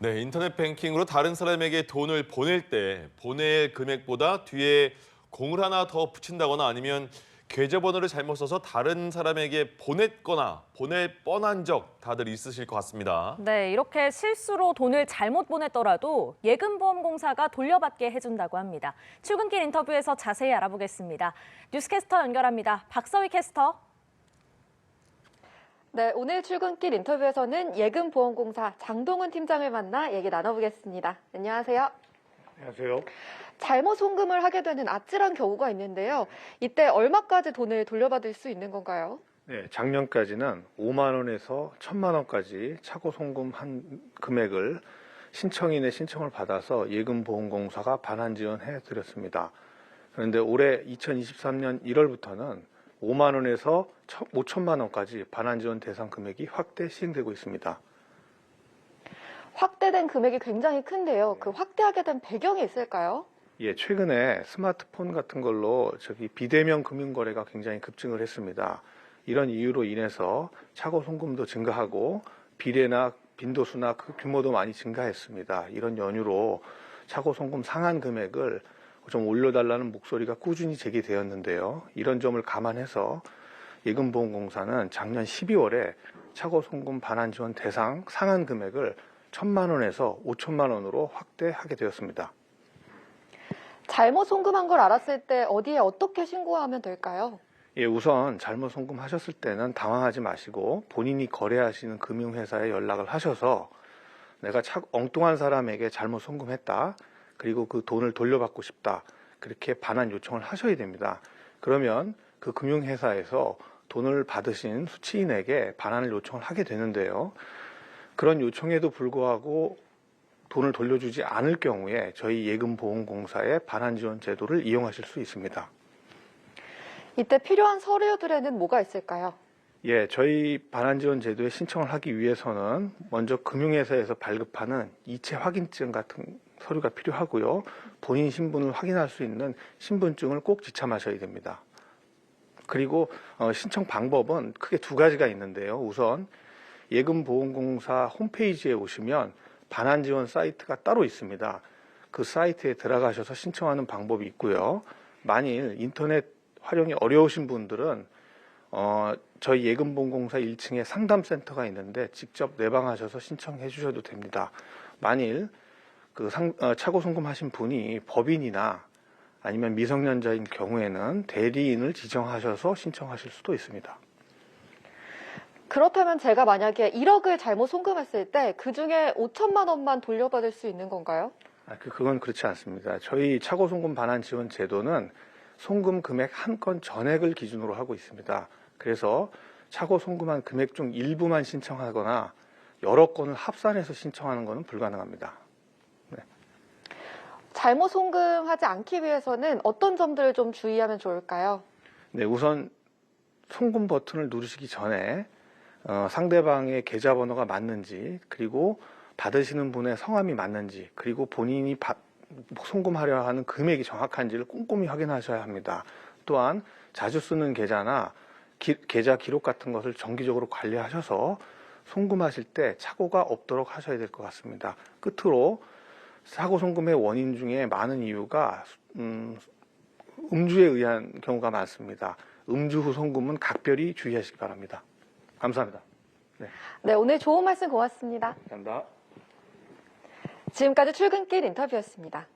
네, 인터넷 뱅킹으로 다른 사람에게 돈을 보낼 때 보낼 금액보다 뒤에 공을 하나 더 붙인다거나 아니면 계좌번호를 잘못 써서 다른 사람에게 보냈거나 보낼 뻔한 적 다들 있으실 것 같습니다. 네, 이렇게 실수로 돈을 잘못 보냈더라도 예금보험공사가 돌려받게 해준다고 합니다. 출근길 인터뷰에서 자세히 알아보겠습니다. 뉴스캐스터 연결합니다. 박서희 캐스터. 네, 오늘 출근길 인터뷰에서는 예금보험공사 장동훈 팀장을 만나 얘기 나눠보겠습니다. 안녕하세요. 안녕하세요. 잘못 송금을 하게 되는 아찔한 경우가 있는데요. 이때 얼마까지 돈을 돌려받을 수 있는 건가요? 네, 작년까지는 5만 원에서 1천만 원까지 차고 송금한 금액을 신청인의 신청을 받아서 예금보험공사가 반환 지원해 드렸습니다. 그런데 올해 2023년 1월부터는 5만 원에서 5천만 원까지 반환 지원 대상 금액이 확대 시행되고 있습니다. 확대된 금액이 굉장히 큰데요. 그 확대하게 된 배경이 있을까요? 예, 최근에 스마트폰 같은 걸로 저기 비대면 금융 거래가 굉장히 급증을 했습니다. 이런 이유로 인해서 차고 송금도 증가하고 비례나 빈도수나 그 규모도 많이 증가했습니다. 이런 연유로 차고 송금 상한 금액을 좀 올려달라는 목소리가 꾸준히 제기되었는데요. 이런 점을 감안해서 예금보험공사는 작년 12월에 차고 송금 반환 지원 대상 상한 금액을 1천만 원에서 5천만 원으로 확대하게 되었습니다. 잘못 송금한 걸 알았을 때 어디에 어떻게 신고하면 될까요? 예, 우선 잘못 송금하셨을 때는 당황하지 마시고 본인이 거래하시는 금융회사에 연락을 하셔서 내가 차, 엉뚱한 사람에게 잘못 송금했다. 그리고 그 돈을 돌려받고 싶다. 그렇게 반환 요청을 하셔야 됩니다. 그러면 그 금융회사에서 돈을 받으신 수취인에게 반환을 요청을 하게 되는데요. 그런 요청에도 불구하고 돈을 돌려주지 않을 경우에 저희 예금보험공사의 반환 지원 제도를 이용하실 수 있습니다. 이때 필요한 서류들에는 뭐가 있을까요? 예, 저희 반환지원 제도에 신청을 하기 위해서는 먼저 금융회사에서 발급하는 이체 확인증 같은 서류가 필요하고요. 본인 신분을 확인할 수 있는 신분증을 꼭 지참하셔야 됩니다. 그리고 어, 신청 방법은 크게 두 가지가 있는데요. 우선 예금보험공사 홈페이지에 오시면 반환 지원 사이트가 따로 있습니다. 그 사이트에 들어가셔서 신청하는 방법이 있고요. 만일 인터넷 활용이 어려우신 분들은 어, 저희 예금보험공사 1층에 상담센터가 있는데 직접 내방하셔서 신청해 주셔도 됩니다. 만일 그 상, 어, 차고 송금하신 분이 법인이나 아니면 미성년자인 경우에는 대리인을 지정하셔서 신청하실 수도 있습니다. 그렇다면 제가 만약에 1억을 잘못 송금했을 때 그 중에 5천만 원만 돌려받을 수 있는 건가요? 아, 그, 그건 그렇지 않습니다. 저희 차고 송금 반환 지원 제도는 송금 금액 한 건 전액을 기준으로 하고 있습니다. 그래서 차고 송금한 금액 중 일부만 신청하거나 여러 건을 합산해서 신청하는 것은 불가능합니다. 잘못 송금하지 않기 위해서는 어떤 점들을 좀 주의하면 좋을까요? 네, 우선 송금 버튼을 누르시기 전에 어, 상대방의 계좌번호가 맞는지 그리고 받으시는 분의 성함이 맞는지 그리고 본인이 받- 송금하려 하는 금액이 정확한지를 꼼꼼히 확인하셔야 합니다. 또한 자주 쓰는 계좌나 기- 계좌 기록 같은 것을 정기적으로 관리하셔서 송금하실 때 착오가 없도록 하셔야 될 것 같습니다. 끝으로 사고 송금의 원인 중에 많은 이유가 음, 음주에 의한 경우가 많습니다. 음주 후 송금은 각별히 주의하시기 바랍니다. 감사합니다. 네, 오늘 좋은 말씀 고맙습니다. 감사합니다. 지금까지 출근길 인터뷰였습니다.